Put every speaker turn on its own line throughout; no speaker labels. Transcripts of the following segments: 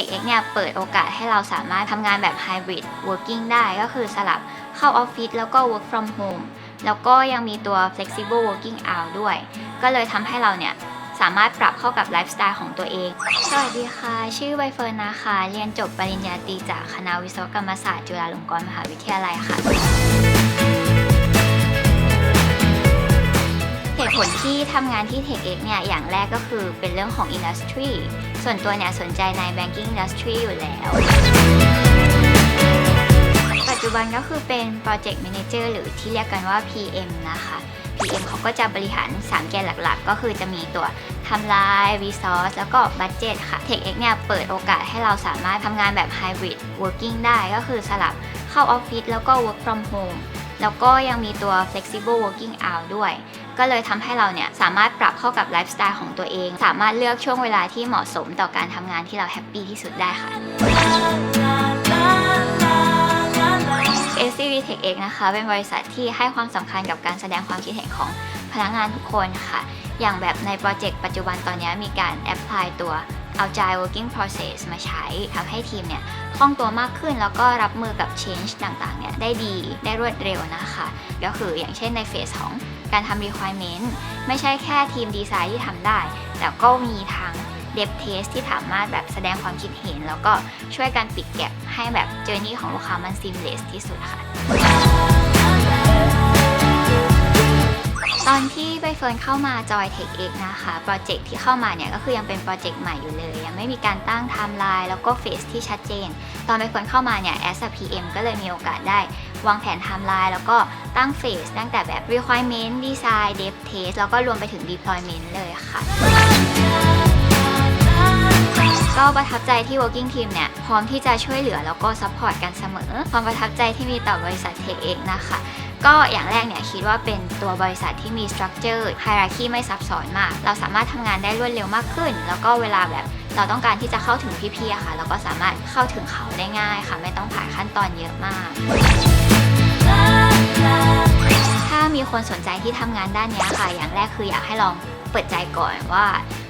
TechX เนี่ยเปิดโอกาสให้เราสามารถทำงานแบบ Hybrid Working ได้ก็คือสลับเข้าออฟฟิศแล้วก็ Work from Home แล้วก็ยังมีตัว Flexible Working Hour ด้วย ก็เลยทำให้เราเนี่ยสามารถปรับเข้ากับไลฟ์สไตล์ของตัวเอง สวัสดีค่ะ ชื่อใบเฟิร์นนะคะ เรียนจบปริญญาตรีจากคณะวิศวกรรมศาสตร์จุฬาลงกรณ์มหาวิทยาลัยค่ะ ลที่ทำงานที่ TechX เนี่ย อย่างแรกก็คือเป็นเรื่องของ Industry ส่วนตัวเนี่ยสนใจใน Banking Industry อยู่แล้วปัจจุบันก็คือเป็น Project Manager หรือที่เรียกกันว่า PM นะคะ PM เขาก็จะบริหาร 3 แกนหลักๆ ก็คือจะมีตัวทำลาย Resource แล้วก็ Budget ค่ะ TechX เนี่ยเปิดโอกาสให้เราสามารถทำงานแบบ Hybrid Working ได้ก็คือสลับเข้าออฟฟิศแล้วก็ Work from Home แล้วก็ยังมีตัว flexible working hour ด้วย ก็เลยทำให้เราเนี่ยสามารถปรับเข้ากับไลฟ์สไตล์ของตัวเอง สามารถเลือกช่วงเวลาที่เหมาะสมต่อการทำงานที่เราแฮปปี้ที่สุดได้ค่ะ SCV Tech X นะคะ เป็นบริษัทที่ให้ความสำคัญกับการแสดงความคิดเห็นของพนักงานทุกคนค่ะ อย่างแบบในโปรเจกต์ปัจจุบันตอนนี้มีการแอพพลายตัว Agile Working Process มาใช้ทำให้ทีมเนี่ยคล่องตัวมากขึ้นแล้วก็รับมือกับ change ต่างๆเนี่ยได้ดีได้รวดเร็วนะคะก็คืออย่างเช่นในเฟสของการทำ requirement ไม่ใช่แค่ทีมดีไซน์ที่ทำได้ แต่ก็มีทั้ง Dev Test ที่สามารถแบบแสดงความคิดเห็น แล้วก็ช่วยกันปิดแก็บให้แบบเจอร์นี่ของลูกค้ามัน seamless ที่สุดค่ะ ตอนที่ใบเฟิร์นเข้ามาจอย Tech X นะคะโปรเจกต์ที่เข้ามาเนี่ยก็คือยังเป็นโปรเจกต์ใหม่อยู่เลย ยังไม่มีการตั้งไทม์ไลน์แล้วก็เฟสที่ชัดเจน ตอนใบเฟิร์นเข้ามาเนี่ย as a PM ก็เลยมีโอกาสได้ วางแผนไทม์ไลน์แล้วก็ตั้งเฟสตั้งแต่แบบ requirement design dev test แล้วก็รวมไปถึง deployment เลยค่ะ ก็ประทับใจที่ working team เนี่ยพร้อมที่จะช่วยเหลือแล้วก็ support กันเสมอ ความประทับใจที่มีต่อบริษัท Tech X นะคะก็อย่างแรกเนี่ยคิดว่าเป็นตัวบริษัทที่มี structure hierarchy ไม่ซับซ้อนมาก เราสามารถทำงานได้รวดเร็วมากขึ้น แล้วก็เวลาแบบเราต้องการที่จะเข้าถึงพี่ๆค่ะ เราก็สามารถเข้าถึงเขาได้ง่ายค่ะ ไม่ต้องผ่านขั้นตอนเยอะมาก ถ้ามีคนสนใจที่ทำงานด้านนี้ค่ะ อย่างแรกคืออยากให้ลอง เปิดใจก่อนว่า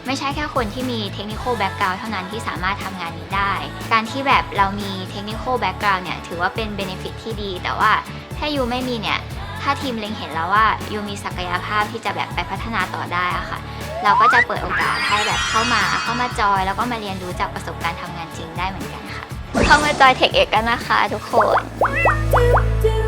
ไม่ใช่แค่คนที่มีเทคนิคแบ็กกราว n ์เท่านั้นที่สามารถทำงานนี้ได้ การที่แบบเรามีเทคนิคแบ็กกราว n ์เนี่ยถือว่าเป็นเบนฟิตที่ดี แต่ว่าถ้ายูไม่มีเนี่ยถ้าทีมเล็งเห็นแล้วว่ายูมีศักยภาพที่จะแบบไปพัฒนาต่อได้อะค่ะ เราก็จะเปิดโอกาสให้แบบเข้ามาเข้ามาจอย แล้วก็มาเรียนรู้จากประสบการณ์ทำงานจริงได้เหมือนกันค่ะ เข้ามาจอยเทคเอกกันนะคะทุกคน